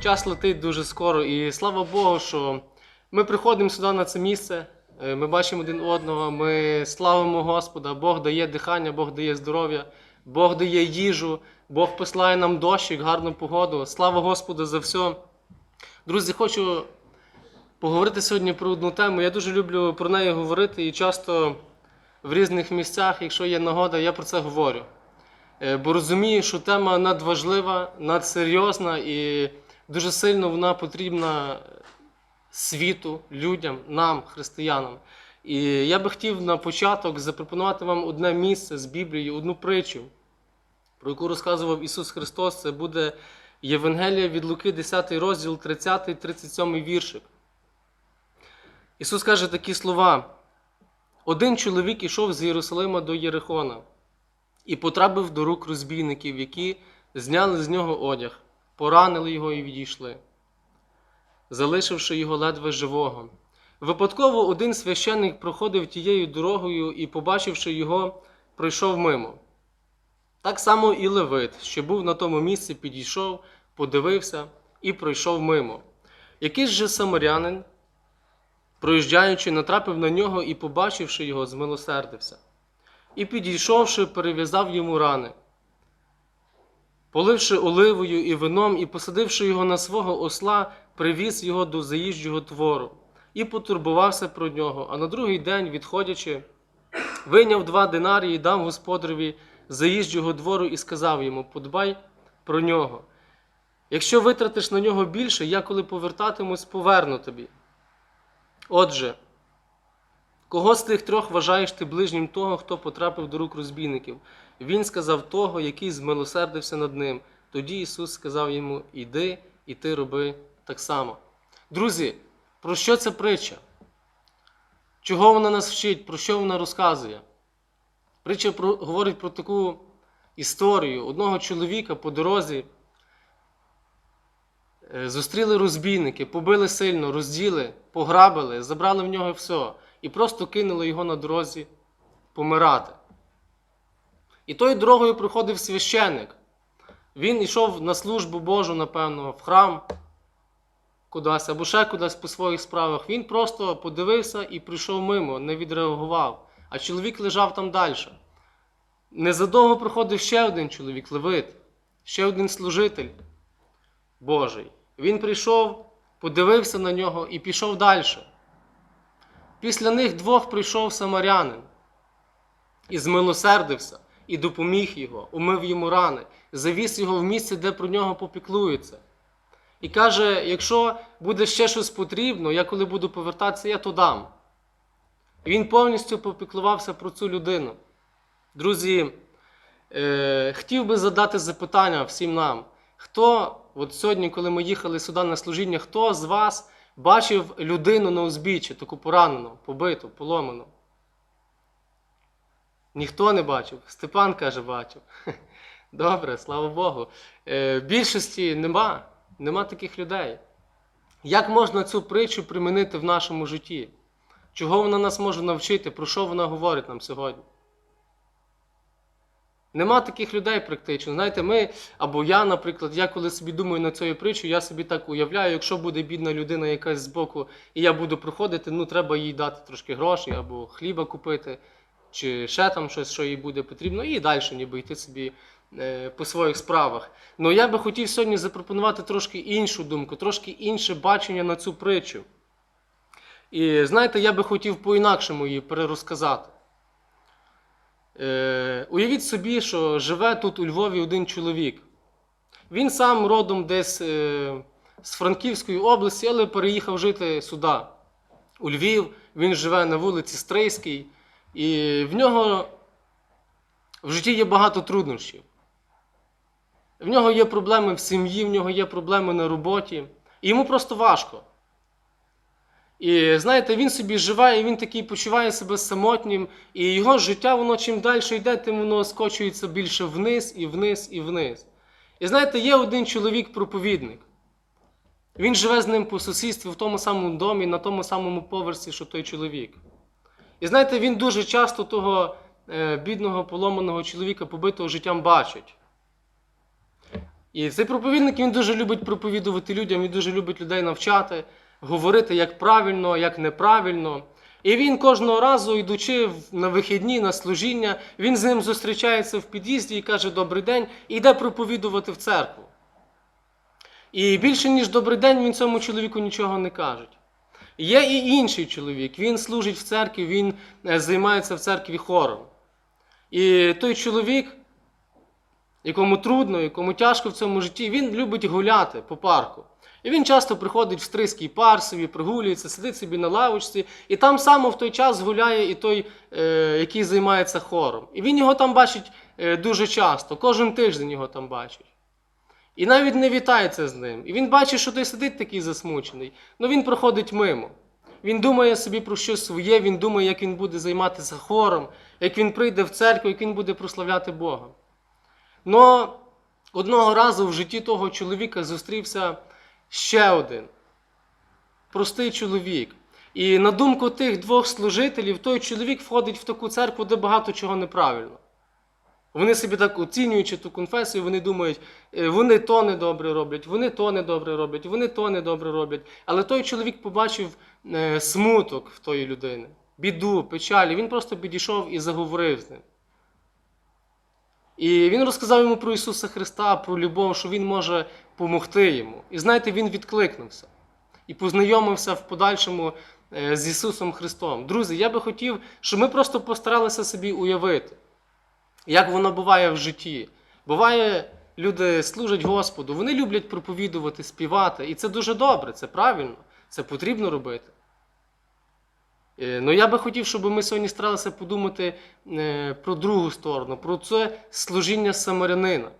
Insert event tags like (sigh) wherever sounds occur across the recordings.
час летить дуже скоро, і слава Богу, що ми приходимо сюди на це місце, е, ми бачимо один одного, ми славимо Господа, Бог дає дихання, Бог дає здоров'я, Бог дає їжу, Бог посилає нам дощик, гарну погоду. Слава Господу за все. Друзі, хочу поговорити сьогодні про одну тему. Я дуже люблю про неї говорити і часто в різних місцях, якщо є нагода, я про це говорю. Е, Бо розумію, що тема надважлива, надсерйозна і дуже сильно вона потрібна світу, людям, нам, християнам. І я би хотів на початок запропонувати вам одне місце з Біблії, одну притчу, про яку розказував Ісус Христос. Це буде Євангелія від Луки, 10 розділ, 30-37 віршик. Ісус каже такі слова. Один чоловік ішов з Єрусалима до Єрихона і потрапив до рук розбійників, які зняли з нього одяг, поранили його і відійшли, залишивши його ледве живого. Випадково один священник проходив тією дорогою і, побачивши його, пройшов мимо. Так само і Левит, що був на тому місці, підійшов, подивився і пройшов мимо. Якийсь же самарянин, проїжджаючи, натрапив на нього і, побачивши його, змилосердився. І, підійшовши, перев'язав йому рани, поливши оливою і вином, і посадивши його на свого осла, привіз його до заїжджого твору і потурбувався про нього. А на другий день, відходячи, вийняв два динарії і дав господареві заїжджого двору і сказав йому: Подбай про нього. Якщо витратиш на нього більше, я коли повертатимусь, поверну тобі. Отже, кого з тих трьох вважаєш ти ближнім того, хто потрапив до рук розбійників? Він сказав того, який змилосердився над ним. Тоді Ісус сказав йому: Іди, і ти роби так само. Друзі, про що ця притча? Чого вона нас вчить? Про що вона розказує? Притча про, говорить про таку історію одного чоловіка по дорозі. е, Зустріли розбійники, побили сильно, розділи, пограбили, забрали в нього все і просто кинули його на дорозі помирати. І тою дорогою приходив священик. Він йшов на службу Божу, напевно, в храм кудись або ще кудись по своїх справах. Він просто подивився і прийшов мимо, не відреагував. А чоловік лежав там далі. Незадовго приходив ще один чоловік, Левит, ще один служитель Божий. Він прийшов, подивився на нього і пішов далі. Після них двох прийшов самарянин і змилосердився, і допоміг його, умив йому рани, завіз його в місце, де про нього попіклуються. І каже: якщо буде ще щось потрібно, я коли буду повертатися, я то дам. І він повністю попіклувався про цю людину. Друзі, е, хотів би задати запитання всім нам. Хто, от сьогодні, коли ми їхали сюди на служіння, хто з вас бачив людину на узбіччі, таку поранену, побиту, поломану? Ніхто не бачив. Степан каже, бачив. (laughs) Добре, слава Богу. Е, більшості нема, нема таких людей. Як можна цю притчу примінити в нашому житті? Чого вона нас може навчити? Про що вона говорить нам сьогодні? Нема таких людей практично. Знаєте, ми, або я, наприклад, я коли собі думаю на цю притчу, я собі так уявляю, якщо буде бідна людина якась збоку, і я буду проходити, ну треба їй дати трошки грошей, або хліба купити, чи ще там щось, що їй буде потрібно, і далі ніби йти собі е, по своїх справах. Ну я би хотів сьогодні запропонувати трошки іншу думку, трошки інше бачення на цю притчу. І знаєте, я би хотів по-інакшому її перерозказати. Е, уявіть собі, що живе тут у Львові один чоловік. Він сам родом десь е, з Франківської області, але переїхав жити сюди, у Львів. Він живе на вулиці Стрийській, і в нього в житті є багато труднощів. В нього є проблеми в сім'ї, в нього є проблеми на роботі. І йому просто важко. І знаєте, він собі живе, і він такий почуває себе самотнім, і його життя, воно чим далі йде, тим воно скочується більше вниз і вниз і вниз. І знаєте, є один чоловік-проповідник. Він живе з ним по сусідстві в тому самому домі, на тому самому поверсі, що той чоловік. І знаєте, він дуже часто того е, бідного поломаного чоловіка, побитого життям, бачить. І цей проповідник він дуже любить проповідувати людям, він дуже любить людей навчати, говорити, як правильно, як неправильно. І він кожного разу, йдучи на вихідні, на служіння, він з ним зустрічається в під'їзді і каже Добрий день, і йде проповідувати в церкву. І більше, ніж добрий день, він цьому чоловіку нічого не каже. Є і інший чоловік, він служить в церкві, він е, займається в церкві хором. І той чоловік, якому трудно, якому тяжко в цьому житті, він любить гуляти по парку. І він часто приходить в стрийський парк собі, прогулюється, сидить собі на лавочці, і там само в той час гуляє і той, е, який займається хором. І він його там бачить е, дуже часто, кожен тиждень його там бачить. І навіть не вітається з ним. І він бачить, що той сидить такий засмучений. Ну він проходить мимо. Він думає собі про щось своє, він думає, як він буде займатися хором, як він прийде в церкву, як він буде прославляти Бога. Но одного разу в житті того чоловіка зустрівся ще один простий чоловік. І на думку тих двох служителів, той чоловік входить в таку церкву, де багато чого неправильно. Вони собі так оцінюючи ту конфесію, вони думають, е, вони то недобре роблять, вони то недобре роблять, вони то недобре роблять. Але той чоловік побачив е, смуток в тої людини, біду, печаль, і він просто підійшов і заговорив з ним. І він розказав йому про Ісуса Христа, про любов, що Він може допомогти йому. І знаєте, він відкликнувся і познайомився в подальшому е, з Ісусом Христом. Друзі, я би хотів, щоб ми просто постаралися собі уявити, як воно буває в житті. Буває, люди служать Господу, вони люблять проповідувати, співати, і це дуже добре, це правильно, це потрібно робити. Е, Ну, я би хотів, щоб ми сьогодні старалися подумати е, про другу сторону, про це служіння самарянина,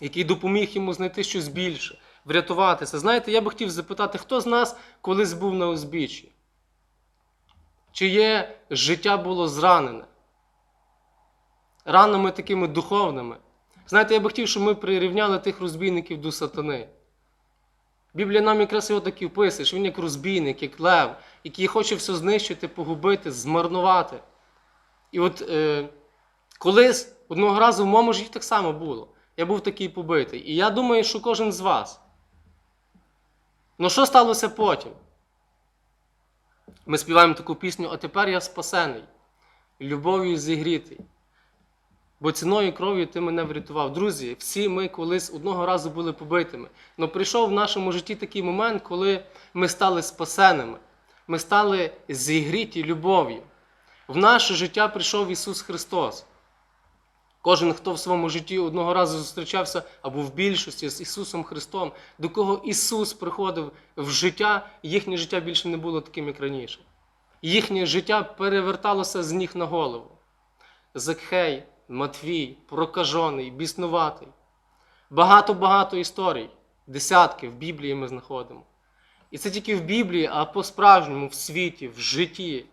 який допоміг йому знайти щось більше, врятуватися. Знаєте, я би хотів запитати, хто з нас колись був на узбіччі? Чиє життя було зранене? Ранами такими духовними. Знаєте, я би хотів, щоб ми прирівняли тих розбійників до сатани. Біблія нам якраз його так і вписує, що він як розбійник, як лев, який хоче все знищити, погубити, змарнувати. І от е, колись одного разу в моєму житті так само було. Я був такий побитий. І я думаю, що кожен з вас. Ну що сталося потім? Ми співаємо таку пісню, а тепер я спасений, любов'ю зігрітий. Бо ціною кров'ю ти мене врятував. Друзі, всі ми колись одного разу були побитими. Але прийшов в нашому житті такий момент, коли ми стали спасеними. Ми стали зігріті любов'ю. В наше життя прийшов Ісус Христос. Кожен, хто в своєму житті одного разу зустрічався або в більшості з Ісусом Христом, до кого Ісус приходив в життя, їхнє життя більше не було таким, як раніше. Їхнє життя переверталося з ніг на голову. Закхей, Матвій, прокажений, біснуватий. Багато-багато історій, десятки в Біблії ми знаходимо. І це тільки в Біблії, а по-справжньому в світі, в житті.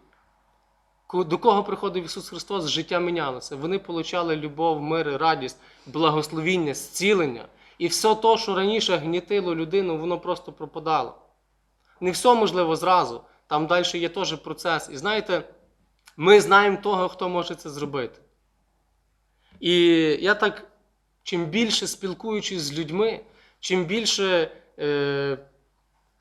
До кого приходив Ісус Христос, життя мінялося. Вони получали любов, мир, радість, благословіння, зцілення. І все то, що раніше гнітило людину, воно просто пропадало. Не все можливо зразу. Там далі є теж процес. І знаєте, ми знаємо того, хто може це зробити. І я так, чим більше спілкуючись з людьми, чим більше е,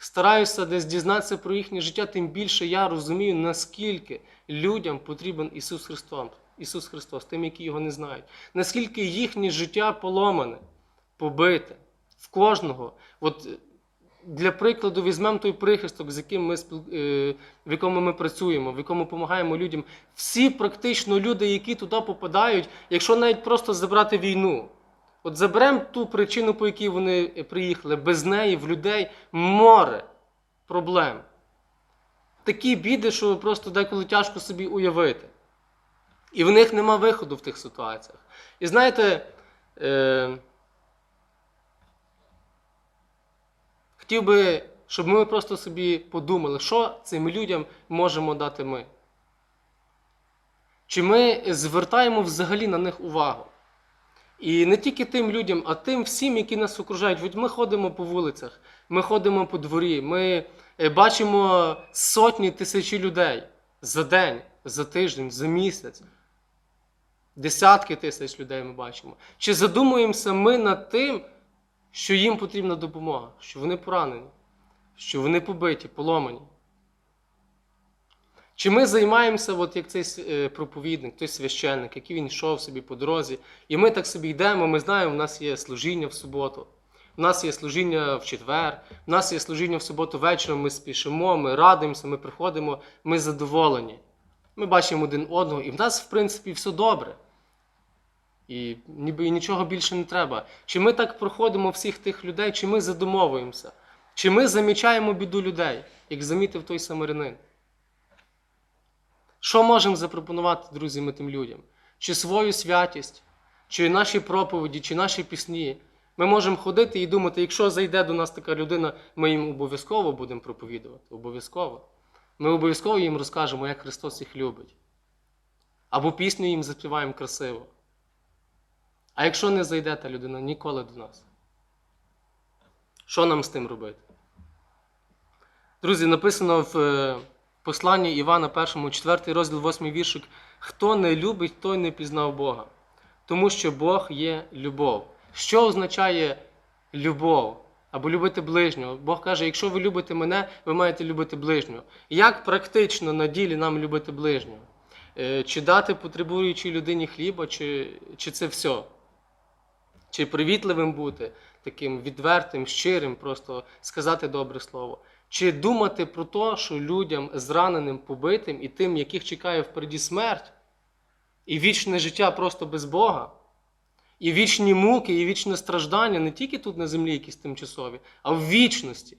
стараюся десь дізнатися про їхнє життя, тим більше я розумію, наскільки людям потрібен Ісус Христос, Ісус Христос, тим, які його не знають. Наскільки їхнє життя поломане, побите в кожного. От е, для прикладу, візьмемо той прихисток, з яким ми е, в якому ми працюємо, в якому допомагаємо людям. Всі практично люди, які туди попадають, якщо навіть просто забрати війну. От заберемо ту причину, по якій вони приїхали, без неї в людей море проблем. Такі біди, що просто деколи тяжко собі уявити. І в них нема виходу в тих ситуаціях. І знаєте, е, хотів би, щоб ми просто собі подумали, що цим людям можемо дати ми. Чи ми звертаємо взагалі на них увагу? І не тільки тим людям, а тим всім, які нас окружають. Ми ходимо по вулицях, ми ходимо по дворі, ми е, бачимо сотні тисячі людей за день, за тиждень, за місяць. десятки тисяч людей ми бачимо. Чи задумуємося ми над тим, що їм потрібна допомога, що вони поранені, що вони побиті, поломані? Чи ми займаємося, от як цей е, проповідник, той священник, який він йшов собі по дорозі, і ми так собі йдемо, ми знаємо, у нас є служіння в суботу, у нас є служіння в четвер, у нас є служіння в суботу вечором, ми спішимо, ми радуємося, ми приходимо, ми задоволені. Ми бачимо один одного, і в нас, в принципі, все добре. І ніби і нічого більше не треба. Чи ми так проходимо всіх тих людей, чи ми задумовуємося, чи ми замічаємо біду людей, як замітив той самарянин? Що можемо запропонувати, друзі, ми тим людям? Чи свою святість, чи наші проповіді, чи наші пісні? Ми можемо ходити і думати, якщо зайде до нас така людина, ми їм обов'язково будемо проповідувати. Обов'язково. Ми обов'язково їм розкажемо, як Христос їх любить. Або пісню їм заспіваємо красиво. А якщо не зайде та людина ніколи до нас, що нам з тим робити? Друзі, написано в е, посланні Івана 1, 4 розділ 8 віршик: Хто не любить, той не пізнав Бога. Тому що Бог є любов. Що означає любов? Або любити ближнього. Бог каже, якщо ви любите мене, ви маєте любити ближнього. Як практично на ділі нам любити ближнього? Е, Чи дати потребуючій людині хліба, чи, чи це все? Чи привітливим бути, таким відвертим, щирим, просто сказати добре слово? Чи думати про те, що людям зраненим, побитим і тим, яких чекає впереді смерть, і вічне життя просто без Бога, і вічні муки, і вічне страждання не тільки тут на землі, якісь тимчасові, а в вічності.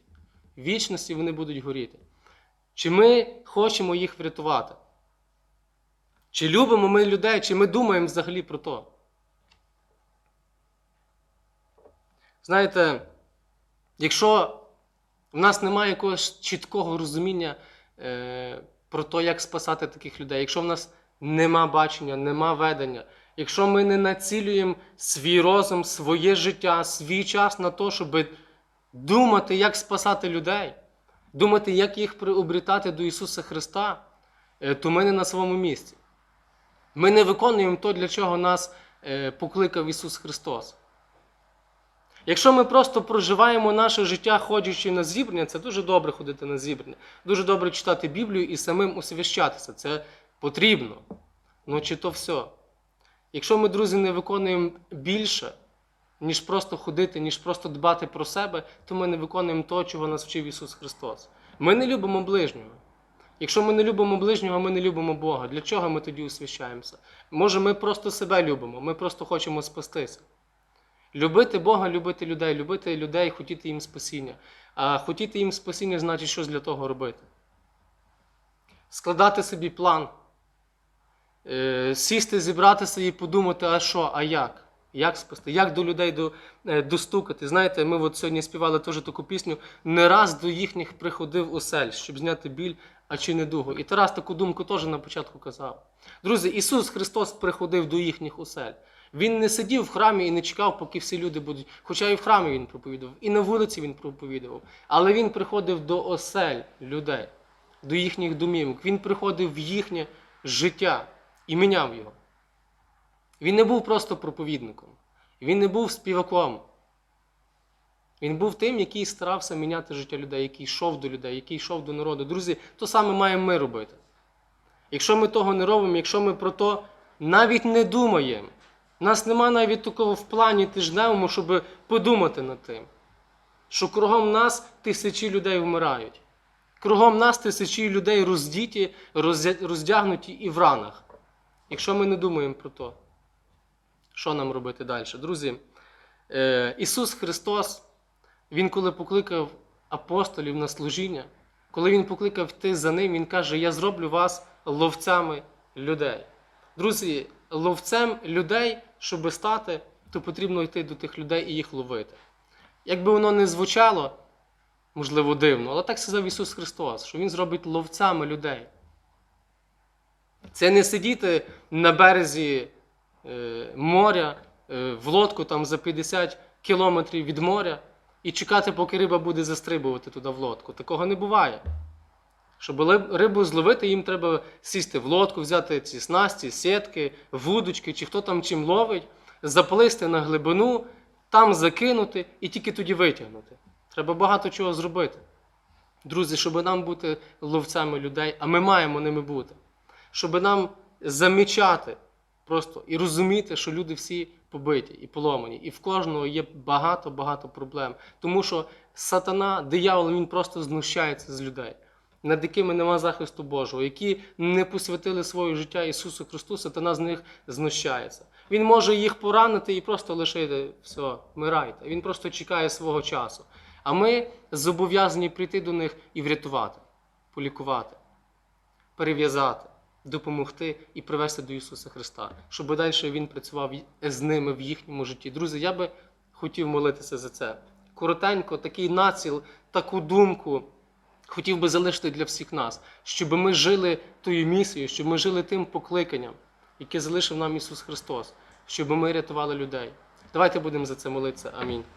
В вічності вони будуть горіти. Чи ми хочемо їх врятувати? Чи любимо ми людей, чи ми думаємо взагалі про то? Знаєте, якщо в нас немає якогось чіткого розуміння е, про те, як спасати таких людей, якщо в нас нема бачення, нема ведення, якщо ми не націлюємо свій розум, своє життя, свій час на те, щоб думати, як спасати людей, думати, як їх приобрітати до Ісуса Христа, е, то ми не на своєму місці. Ми не виконуємо то, для чого нас е, покликав Ісус Христос. Якщо ми просто проживаємо наше життя, ходячи на зібрання, це дуже добре ходити на зібрання, дуже добре читати Біблію і самим усвящатися. Це потрібно. Ну чи то все. Якщо ми, друзі, не виконуємо більше, ніж просто ходити, ніж просто дбати про себе, то ми не виконуємо того, чого нас вчив Ісус Христос. Ми не любимо ближнього. Якщо ми не любимо ближнього, ми не любимо Бога. Для чого ми тоді усвящаємося? Може, ми просто себе любимо, ми просто хочемо спастися. Любити Бога, любити людей, любити людей, хотіти їм спасіння. А хотіти їм спасіння значить щось для того робити. Складати собі план, Е, сісти, зібратися і подумати, а що, а як? Як спасти, як до людей до, е, достукати. Знаєте, ми от сьогодні співали теж таку пісню. Не раз до їхніх приходив осель, щоб зняти біль, а чи недугу. І Тарас таку думку теж на початку казав. Друзі, Ісус Христос приходив до їхніх осель. Він не сидів в храмі і не чекав, поки всі люди будуть. Хоча і в храмі він проповідував, і на вулиці він проповідував. Але він приходив до осель людей, до їхніх домівок. Він приходив в їхнє життя і міняв його. Він не був просто проповідником, він не був співаком. Він був тим, який старався міняти життя людей, який йшов до людей, який йшов до народу. Друзі, то саме маємо ми робити. Якщо ми того не робимо, якщо ми про то навіть не думаємо, у нас нема навіть такого в плані тижневому, щоб подумати над тим, що кругом нас тисячі людей вмирають. Кругом нас тисячі людей роздіті, роздягнуті і в ранах. Якщо ми не думаємо про то, що нам робити далі? Друзі, е, Ісус Христос, Він коли покликав апостолів на служіння, коли Він покликав йти за ним, Він каже: Я зроблю вас ловцями людей. Друзі, ловцем людей, щоб стати, то потрібно йти до тих людей і їх ловити. Якби воно не звучало, можливо, дивно, але так сказав Ісус Христос, що Він зробить ловцями людей. Це не сидіти на березі е, моря е, в лодку там за 50 кілометрів від моря і чекати, поки риба буде застрибувати туди в лодку. Такого не буває. Щоб рибу зловити, їм треба сісти в лодку, взяти ці снасті, сітки, вудочки, чи хто там чим ловить, заплисти на глибину, там закинути і тільки тоді витягнути. Треба багато чого зробити. Друзі, щоб нам бути ловцями людей, а ми маємо ними бути. Щоб нам замічати просто і розуміти, що люди всі побиті і поломані, і в кожного є багато-багато проблем. Тому що сатана, диявол, він просто знущається з людей, над якими нема захисту Божого, які не посвятили своє життя Ісусу Христу, сатана з них знущається. Він може їх поранити і просто лишити все, вмирайте. Він просто чекає свого часу. А ми зобов'язані прийти до них і врятувати, полікувати, перев'язати, допомогти і привести до Ісуса Христа, щоб далі Він працював з ними в їхньому житті. Друзі, я би хотів молитися за це. Коротенько, такий націл, таку думку хотів би залишити для всіх нас, щоб ми жили тою місією, щоб ми жили тим покликанням, яке залишив нам Ісус Христос, щоб ми рятували людей. Давайте будемо за це молитися. Амінь.